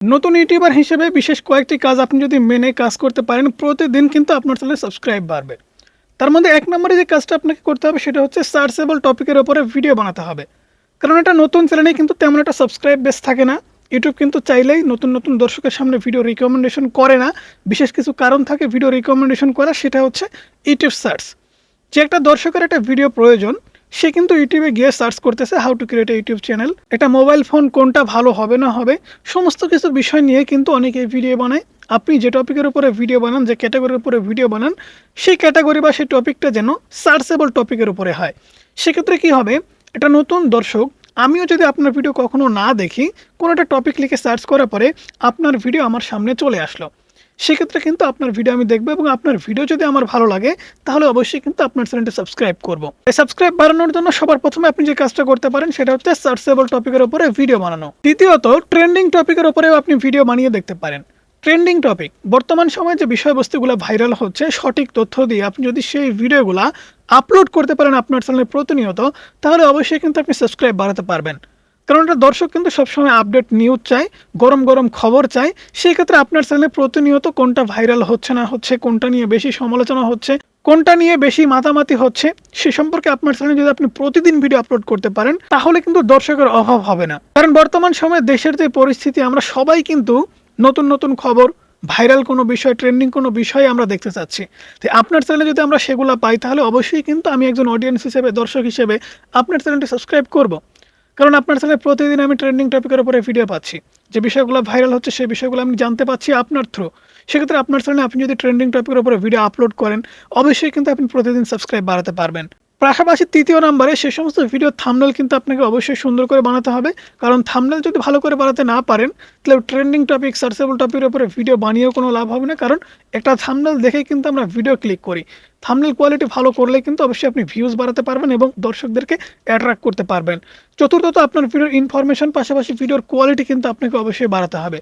নতুন ইউটিউবার হিসেবে বিশেষ কয়েকটি কাজ আপনি যদি মেনে কাজ করতে পারেন, প্রতিদিন কিন্তু আপনার চ্যানেলে সাবস্ক্রাইব বাড়বে। তার মধ্যে এক নম্বরে যে কাজটা আপনাকে করতে হবে, সেটা হচ্ছে সার্চেবল টপিকের ওপরে ভিডিও বানাতে হবে। কারণ এটা নতুন চ্যানেলে কিন্তু তেমন একটা সাবস্ক্রাইব বেস থাকে না। ইউটিউব কিন্তু চাইলেই নতুন নতুন দর্শকের সামনে ভিডিও রিকমেন্ডেশন করে না। বিশেষ কিছু কারণ থাকে ভিডিও রিকমেন্ডেশন করা সেটা হচ্ছে ইউটিউব সার্চ। যে একটা দর্শকের একটা ভিডিও প্রয়োজন সে কিন্তু ইউটিউবে গিয়ে সার্চ করতেছে how to create YouTube channel এটা মোবাইল ফোন কোনটা ভালো হবে না হবে, সমস্ত কিছু বিষয় নিয়ে কিন্তু অনেকে ভিডিও বানায়। আপনি যে টপিকের উপরে ভিডিও বানান, যে ক্যাটাগরির উপরে ভিডিও বানান, সেই ক্যাটাগরি বা সেই টপিকটা যেন সার্চেবল টপিকের উপরে হয়। সেক্ষেত্রে কি হবে এটা নতুন দর্শক, আমিও যদি আপনার ভিডিও কখনো না দেখি, কোনো একটা টপিক লিখে সার্চ করার পরে আপনার ভিডিও আমার সামনে চলে আসলো। সেক্ষেত্রে কিন্তু আপনার ভিডিও আমি দেখব এবং আপনার ভিডিও যদি আমার ভালো লাগে, তাহলে অবশ্যই কিন্তু আপনার চ্যানেলটা সাবস্ক্রাইব করব। এই সাবস্ক্রাইব বাড়ানোর জন্য সবার প্রথমে আপনি যে কাজটা করতে পারেন, সেটা হচ্ছে সার্চেবল টপিকের উপরে ভিডিও বানানো। দ্বিতীয়ত ট্রেন্ডিং টপিকের উপরেও আপনি ভিডিও বানিয়ে দেখতে পারেন। ট্রেন্ডিং টপিক বর্তমান সময়ে যে বিষয়বস্তুগুলো ভাইরাল হচ্ছে, সঠিক তথ্য দিয়ে আপনি যদি সেই ভিডিওগুলো আপলোড করতে পারেন আপনার চ্যানেলে প্রতিনিয়ত, তাহলে অবশ্যই কিন্তু আপনি সাবস্ক্রাইব বাড়াতে পারবেন। কারণ এটা দর্শক কিন্তু সবসময় আপডেট নিউজ চাই গরম গরম খবর চাই সেই ক্ষেত্রে আপনার চ্যানেলে প্রতিনিয়ত কোনটা ভাইরাল হচ্ছে না হচ্ছে, কোনটা নিয়ে বেশি সমালোচনা হচ্ছে, কোনটা নিয়ে বেশি মাতামাতি হচ্ছে, সে সম্পর্কে আপনার চ্যানেলে যদি আপনি প্রতিদিন ভিডিও আপলোড করতে পারেন, তাহলে কিন্তু দর্শকের অভাব হবে না। কারণ বর্তমান সময়ে দেশের যে পরিস্থিতি, আমরা সবাই কিন্তু নতুন নতুন খবর ভাইরাল কোনো বিষয় ট্রেন্ডিং কোনো বিষয় আমরা দেখতে চাচ্ছি। তো আপনার চ্যানেলে যদি আমরা সেগুলো পাই, তাহলে অবশ্যই কিন্তু আমি একজন অডিয়েন্স হিসেবে, দর্শক হিসেবে আপনার চ্যানেলটি সাবস্ক্রাইব করব। কারণ আপনার চ্যানেলে প্রতিদিন আমি ট্রেন্ডিং টপিকের উপরে ভিডিও পাচ্ছি। যে বিষয়গুলো ভাইরাল হচ্ছে, সেই বিষয়গুলো আমি জানতে পাচ্ছি আপনার থ্রু সেক্ষেত্রে আপনার চ্যানেলে আপনি যদি ট্রেন্ডিং টপিকের উপরে ভিডিও আপলোড করেন, অবশ্যই কিন্তু আপনি প্রতিদিন সাবস্ক্রাইব বাড়াতে পারবেন। পাশাপাশি তৃতীয় নাম্বারে সে সমস্ত ভিডিও থামনেল কিন্তু আপনাকে অবশ্যই সুন্দর করে বানাতে হবে। কারণ থামনেল যদি ভালো করে বানাতে না পারেন, তাহলে ট্রেন্ডিং টপিক সার্চেবল টপিকের উপরে ভিডিও বানিয়েও কোনো লাভ হবে না। কারণ একটা থামনেল দেখেই কিন্তু আমরা ভিডিও ক্লিক করি। থামনেল কোয়ালিটি ভালো করলে কিন্তু অবশ্যই আপনি ভিউজ বাড়াতে পারবেন এবং দর্শকদেরকে অ্যাট্রাক্ট করতে পারবেন। চতুর্থত আপনার ভিডিওর ইনফরমেশন পাশাপাশি ভিডিওর কোয়ালিটি কিন্তু আপনাকে অবশ্যই বাড়াতে হবে।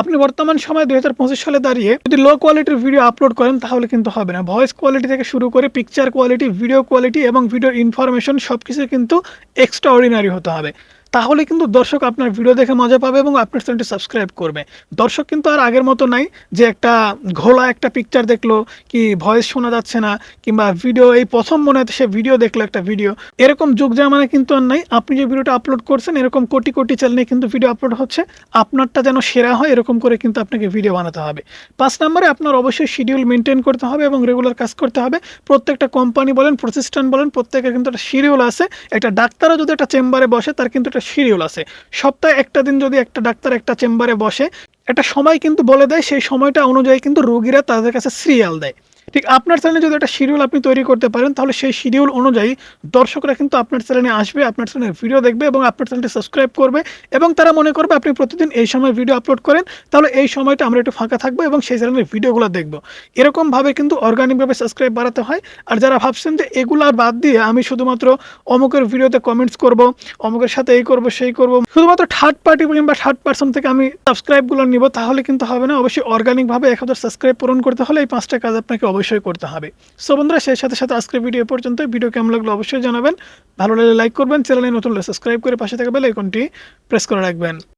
আপনি বর্তমান সময়ে দুই হাজার পঁচিশ সালে দাঁড়িয়ে যদি লো কোয়ালিটির ভিডিও আপলোড করেন, তাহলে কিন্তু হবে না। ভয়েস কোয়ালিটি থেকে শুরু করে পিকচার কোয়ালিটি ভিডিও কোয়ালিটি এবং ভিডিও ইনফরমেশন সব কিছু কিন্তু এক্সট্রা অর্ডিনারি হতে হবে। তাহলে কিন্তু দর্শক আপনার ভিডিও দেখে মজা পাবে এবং আপনার চ্যানেলটি সাবস্ক্রাইব করবে। দর্শক কিন্তু আর আগের মতো নাই যে একটা ঘোলা একটা পিকচার দেখল, কি ভয়েস শোনা যাচ্ছে না, কিংবা ভিডিও এই প্রথম মনে হয় সে ভিডিও দেখল একটা ভিডিও এরকম যুগ জামানা কিন্তু আর নাই। আপনি যে ভিডিওটা আপলোড করছেন, এরকম কোটি কোটি চ্যানেলে কিন্তু ভিডিও আপলোড হচ্ছে। আপনারটা যেন সেরা হয়, এরকম করে কিন্তু আপনাকে ভিডিও বানাতে হবে। পাঁচ নম্বরে আপনার অবশ্যই শিডিউল মেনটেন করতে হবে এবং রেগুলার কাজ করতে হবে। প্রত্যেকটা কোম্পানি বলেন, প্রতিষ্ঠান বলেন, প্রত্যেকের কিন্তু একটা শিডিউল আছে। একটা ডাক্তারও যদি একটা চেম্বারে বসে, তার কিন্তু একটা শিডিউল আছে। সপ্তাহে একটা দিন যদি একটা ডাক্তার একটা চেম্বারে বসে, একটা সময় কিন্তু বলে দেয়, সেই সময়টা অনুযায়ী কিন্তু রোগীরা তাদের কাছে সিরিয়াল দেয়। ঠিক আপনার চ্যানেলে যদি একটা শিডিউল আপনি তৈরি করতে পারেন, তাহলে সেই শিডিউল অনুযায়ী দর্শকরা কিন্তু আপনার চ্যানেলে আসবে, আপনার চ্যানেলের ভিডিও দেখবে এবং আপনার চ্যানেলটি সাবস্ক্রাইব করবে এবং তারা মনে করবে আপনি প্রতিদিন এই সময় ভিডিও আপলোড করেন, তাহলে এই সময়টা আমরা একটু ফাঁকা থাকব এবং সেই চ্যানেলের ভিডিওগুলো দেখব। এরকমভাবে কিন্তু অর্গানিকভাবে সাবস্ক্রাইব বাড়াতে হয়। আর যারা ভাবছেন যে এগুলো আর বাদ দিয়ে আমি শুধুমাত্র অমুকের ভিডিওতে কমেন্টস করব, অমুকের সাথে এই করব, সেই করব, শুধুমাত্র থার্ড পার্টি কিংবা থার্ড পার্সন থেকে আমি সাবস্ক্রাইবগুলো নিব, তাহলে কিন্তু হবে না। অবশ্যই অর্গানিকভাবে এক হাজার সাবস্ক্রাইব পূরণ করতে হলে এই পাঁচটা কাজ আপনাকে অবশ্যই করতে হবে। সো বন্ধুরা, সেই সাথে সাথে আজকের ভিডিও পর্যন্ত ভিডিও কেমন লাগল অবশ্যই জানাবেন। ভালো লাগলে লাইক করবেন। চ্যানেলে নতুন সাবস্ক্রাইব করে পাশে থাকা বেল আইকনটি প্রেস করে রাখবেন।